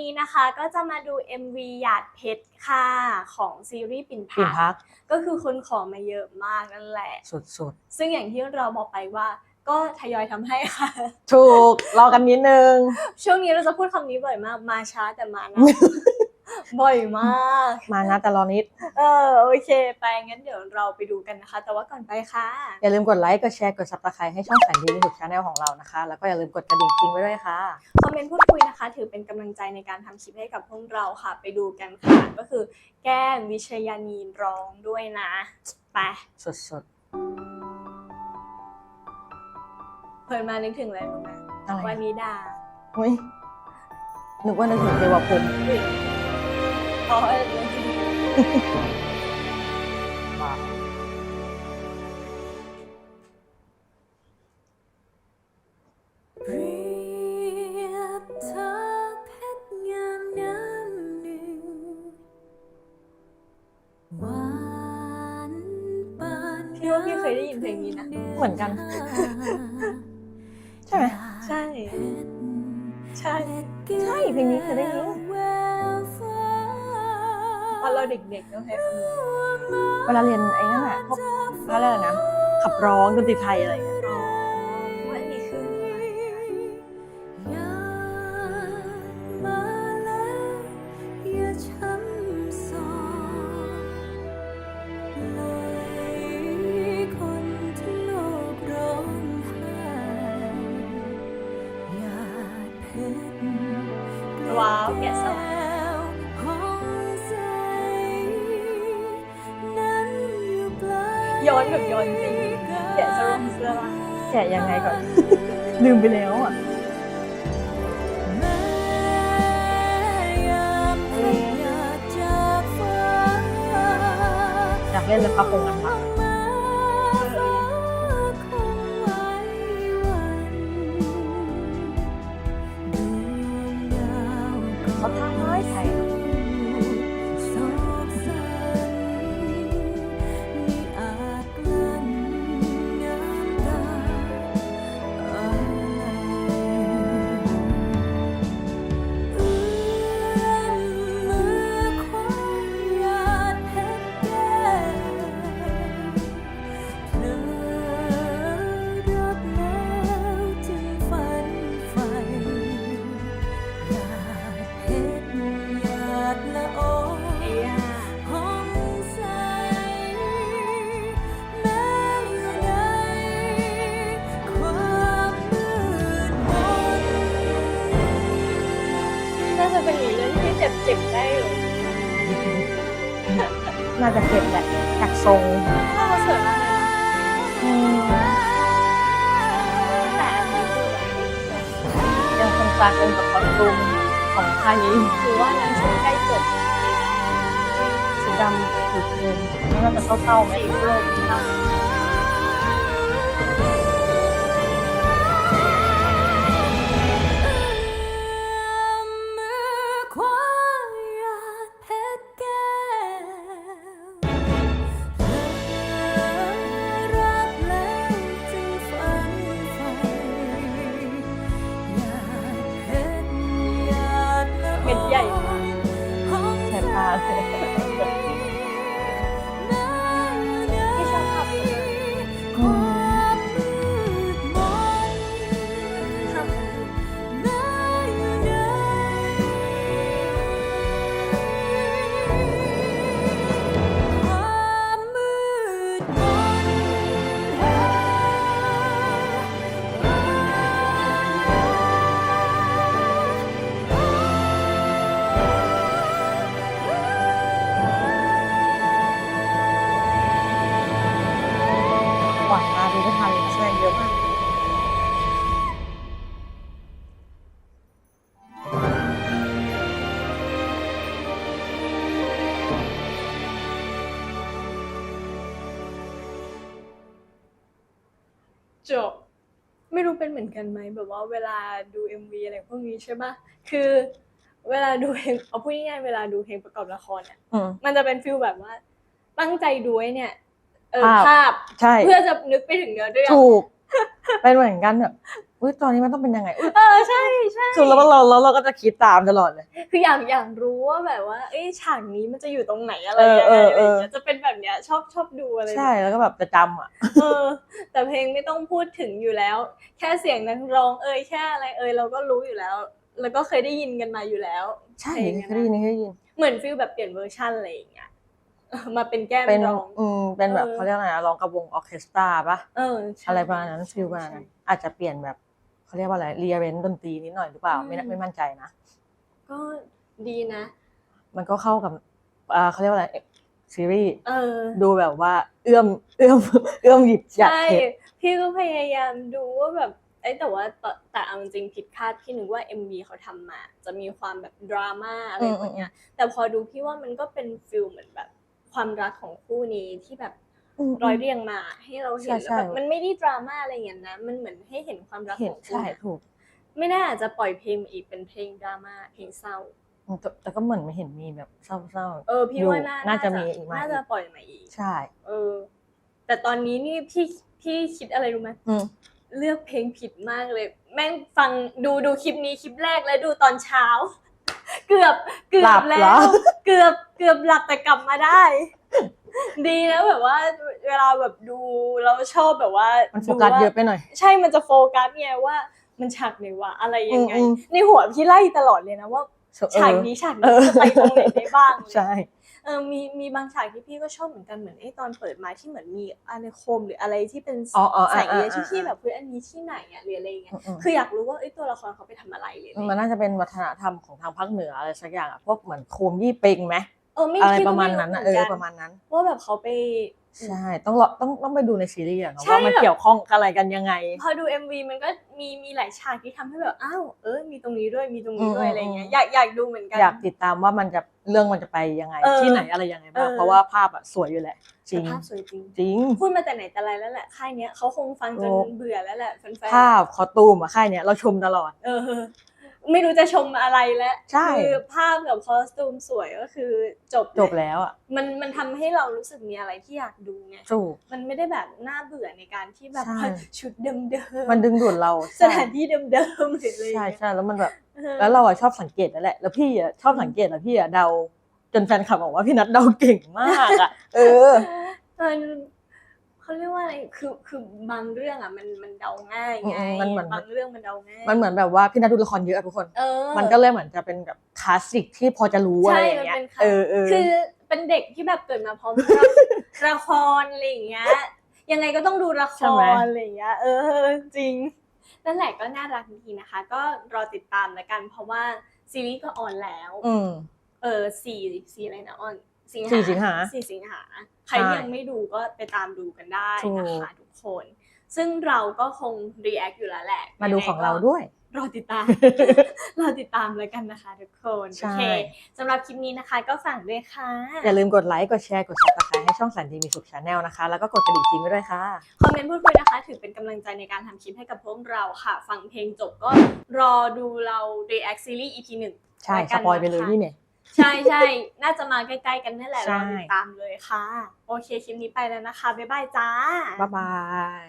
นี้นะคะก็จะมาดู MV หยาดเพชรค่ะของซีรีส์ปิ่นปิ่นพัพักกก็คือคนขอมาเยอะมากนั่นแหละ สุดซึ่งอย่างที่เราบอกไปว่าก็ทยอยทำให้ค่ะ ๆ ถูก รอกันนิดนึง ช่วงนี้เราจะพูดคำนี้บ่อยมากมาช้าแต่มานะ บ่อยมาก มานะแต่รอนิด เออโอเค ไปงั้นเดี๋ยวเราไปดูกันนะคะ แต่ว่าก่อนไปค่ะ อย่าลืมกดไลค์ กดแชร์ กดซับสไครต์ให้ช่องแสนดีในทุกชาแนลของเรานะคะ แล้วก็อย่าลืมกดกระดิ่งทิ้งไว้ด้วยค่ะ คอมเมนต์พูดคุยนะคะ ถือเป็นกำลังใจในการทำคลิปให้กับพวกเราค่ะ ไปดูกันค่ะ ก็คือแก้มวิชยานีร้องด้วยนะ ไปสุดเพิ่นมานึกถึงอะไรรู้ไหมๆ อะไรวันนี้ดาอุ้ยนึกว่านึกถึงเทวพรหมเพ ราะว่าเลยเปรียบเธอเพชรงามน้ำหนึ่งหวานปานพี่ว่าพี่เคยได้ยินเพลงนี้นะ เหมือนกัน ใช่ไหม ใช่ ใช่ ใช่เพลงนี้เคยได้ยิน ตอนเราเด็กๆต้องใช้คำนี้เวลาเรียนไอ้นั่นแหละพวกอะไรนะ ขับร้องดนตรีไทยอะไรอย่างเงี้ยอ๋อว่าอันนี้คืออยากมาแล้วอย่าช้ำส นแบบย้อนจริงแกะสลงเสื้อละแกะยังไงก่อน ลืมไปแล้วอะแม้ยามเพลงอยากจากฟ้าอยากเล่นเลยพับพงกันพัก จะเป็นอีกเรื่องที่เจ็บๆได้เลยน่าจะเก็บแหละจากทรงถ้าเขาสวยมากเลยนะอืมแต่อันนี้คือแบบยังคงกลายเป็นแบบคอสตูมของค่ายนี้หรือว่านั้นช่วงใกล้จบสีดำถูกเงินน่าจะเศร้าๆไหมสีโลกใช่มื จบ ไม่รู้เป็นเหมือนกันไหมแบบว่าเวลาดู MV อะไรพวกนี้ใช่ปะคือเวลาดูเพลงเอาพูดง่ายๆเวลาดูเพลงประกอบละครเนี่ยอืม มันจะเป็นฟิลแบบว่า ตั้งใจดูไอ้เนี่ยเออภาพ ภาพ ใช่ เพื่อจะนึกไปถึงเนื้อเรื่อง ถูก เป็นเหมือนกันแบบ อุ้ยตอนนี้มันต้องเป็นยังไงอุ๊ยเออใช่ใช่คือแล้วเราเราเราก็จะคิดตามตลอดเลย คืออยากอยากรู้ว่าแบบว่าเอ้ยฉากนี้มันจะอยู่ตรงไหนอะไรเออยังเอไงออะไรอย่างเอเงี้อยจะเป็นแบบเนี้ยชอบชอบดูอะไรใช่แล้วก็แบบจะจำอะเออ แต่เพลงไม่ต้องพูดถึงอยู่แล้ว แค่เสียงนักร้องเอ่ยแค่อะไรเอ่ยเราก็รู้อยู่แล้ว แล้วก็เคยได้ยินกันมาอยู่แล้ว ใช่เพลงเคอะยได้ยินนะเคยได้ยิน เหมือนฟิลแบบเปลี่ยนเวอร์ชันอะไรอย่างเงี้ยเออมาเป็นแก้มเป็นร้องอืมเป็นแบบเออเขาเรียกอะไรนะร้องกับวงออร์เคสตราปะเออใช่อะไรประมาณนั้นฟิลประมาณนั้นอาจจะเปลี่ยนแบบ เขาเรียกว่าอะไรเรียเรนดนตรีนิดหน่อยหรือเปล่า ไม่แน่ไม่มั่นใจนะ ก็ดีนะ มันก็เข้ากับอ่าเขาเรียกว่าอะไรซีรีส์เออ ดูแบบว่า เอื้อมเอื้อมเอื้อมหยิบจับใช่เห็ดพี่ก็พยายามดูว่าแบบไอ้ยแต่ว่าแต่แต่เอาจริงๆผิดคาดพี่นึกว่า MV เขาทำมา จะมีความแบบดราม่าอะไรแบบเนี้ยแต่พอดูพี่ว่ามันก็เป็นฟิลเหมือนแบบความรักของคู่นี้ที่แบบม ร้อยเรียงมา ให้เราเห็นใช่แล้วแบบใช่มันไม่ได้ดราม่าอะไรอย่างนั้นนะ มันเหมือนให้เห็นความรักเห็ขนองคู่ใช่เนี่ยถูก ไม่น่าอาจจะปล่อยเพลงมาอีกเป็นเพลงดราม่าเพลงเศร้าอืมแต่แต่ก็เหมือนไม่เห็นมีแบบเศร้าเออพี่อยู่ว่าน่าน่าจะมีอีกมาน่าอีกจะปล่อยมาอีกๆใช่ เออ แต่ตอนนี้นี่พี่พี่คิดอะไรรู้ไหมอืมเลือกเพลงผิดมากเลย แม่งฟังดูดูคลิปนี้คลิปแรกแล้วดูตอนเช้า เกือบเกือหลับบแล้เหรอวเกือบเกือบหลับแต่กลับมาได้ ดีนะแบบว่าเวลาแบบดูเราชอบแบบว่ามันโฟกัสดูว่าเยอะไปหน่อย ใช่มันจะโฟกัสไงว่า มันฉากไหนวะอะไรยังไง อืมอืมในหัวพี่ไล่ตลอดเลยนะว่าฉากนี้ฉากเอนี้อจะไปตรงไหนได้บ้างใช่ เออมีมีบางฉากที่พี่ก็ชอบเหมือนกันเหมือนไอ้ตอนเปิดมาที่เหมือนมีอะไรโคมหรืออะไรที่เป็นอ๋ออ๋อแสอ่างเอียอ่าที่พี่อ่าแบบเฮ้ยอันนี้ที่ไหนอะหรืออะไรเงี้ยอืมคืออยากรู้ว่าไอ้ยตัวละครเขาไปทำอะไรหรืออะไรมันน่าจะเป็นวัฒนธรรมของทางภาคเหนืออะไรสักอย่างอะพวกเหมือนโคมยี่เป็งไหม เออไม่อะไรพี่ปก็ระมาณไนั้นนะหเอกัอประมาณนั้น ว่าแบบเขาไป ใช่ ต้องรอต้องต้องไปดูในซีรีส์อะเนาะใช่ว่ามันแบบ เกี่ยวข้องอะไรกันยังไง พอดู MV มันก็มีมีหลายฉากที่ทำให้แบบอ้าวเออมีตรงนี้ด้วยมีตรงนี้ด้วยอืม อะไรเงี้ยอืมอยากอยากดูเหมือนกัน อยากติดตามว่ามันจะเรื่องมันจะไปยังไง เออที่ไหนอะไรยังไงบ้างเออ เพราะว่าภาพอะสวยอยู่แหละจริแต่งภาพสวยจริง จริง พูดมาแต่ไหนแต่ไรแล้วแหละค่ายเนี้ยเขาคงฟังจนโอ้ เบื่อแล้วแหละแฟนๆภาพคอสตูมอะค่ายเนี้ยเราชมตลอด เออ ไม่รู้จะชมอะไรแล้วใช่ คือภาพกับคอสตูมสวยก็คือจบจบแล้วอะมันมันทำให้เรารู้สึกมีอะไรที่อยากดูไงถูก มันไม่ได้แบบน่าเบื่อในการที่แบบใช่ ชุดเดิมๆมันดึงดูดเราสถานที่เดิมๆหรืออะไรใช่อย่างเงี้ยใช่แล้วมันแบบ เออ แล้วเราอะชอบสังเกตนั่นแหละ แล้วพี่อะชอบสังเกตแล้วพี่อะเดา จนแฟนคลับบอกว่าพี่นัทเดาเก่งมากอะเออ มัน เขาเรียกว่าอะไรคือคือบางเรื่องอะมันมันเดาง่ายไงอืมมันเหมือน บางเรื่องมันเดาง่ายมันเหมือนแบบว่าพี่นัทดูละครเยอะอะทุกคน เออมันก็เลยเหมือนจะเป็นแบบคลาสสิกที่พอจะรู้อะไรใช่อย่างมันเงี้ยเป็นค่ะเออเออคือเป็นเด็กที่แบบเกิดมาพร้อมกับละครอะไรอย่างเงี้ยยังไงก็ต้องดูละคใช่ไหมรอะไรอย่างเงี้ยเออจริงนั่นแหละก็น่ารักดีนะคะ ก็รอติดตามแล้วกัน เพราะว่าซีรีส์ก็ออนแล้วอืมเออสี่สี่อะไรนะออนสิงหาสี่สิงหาสี่สิงหาใค รที่ใช่ยังไม่ดูก็ไปตามดูกันได้ถูกนะคะทุกคน ซึ่งเราก็คงรีแอคอยู่แล้วแหละ มาดูของเรายังไงก็ด้วยรอติดตามรอติดตามแล้วกันนะคะทุกคนใช่โอเคสำหรับคลิปนี้นะคะก็ฝากด้วยค่ะ อย่าลืมกดไลค์ กดแชร์ กด subscribe ให้ช่องสันดีมีสุขชาแนลนะคะ แล้วก็กดกระดิ่งจริงไว้ด้วยค่ะ คอมเมนต์พูดคุยนะคะ ถือเป็นกำลังใจในการทำคลิปให้กับพวกเราค่ะ ฟังเพลงจบก็รอดูเรา react series EP หนึ่งใช่แล้วสกันปอยไปเลยนะคะนี่เนี่ย ใช่ใช่น่าจะมาใกล้ๆกันนี่แหละใช่รอติดตามเลยค่ะ โอเคคลิปนี้ไปแล้วนะคะ บ๊ายบายจ้า บ๊ายบาย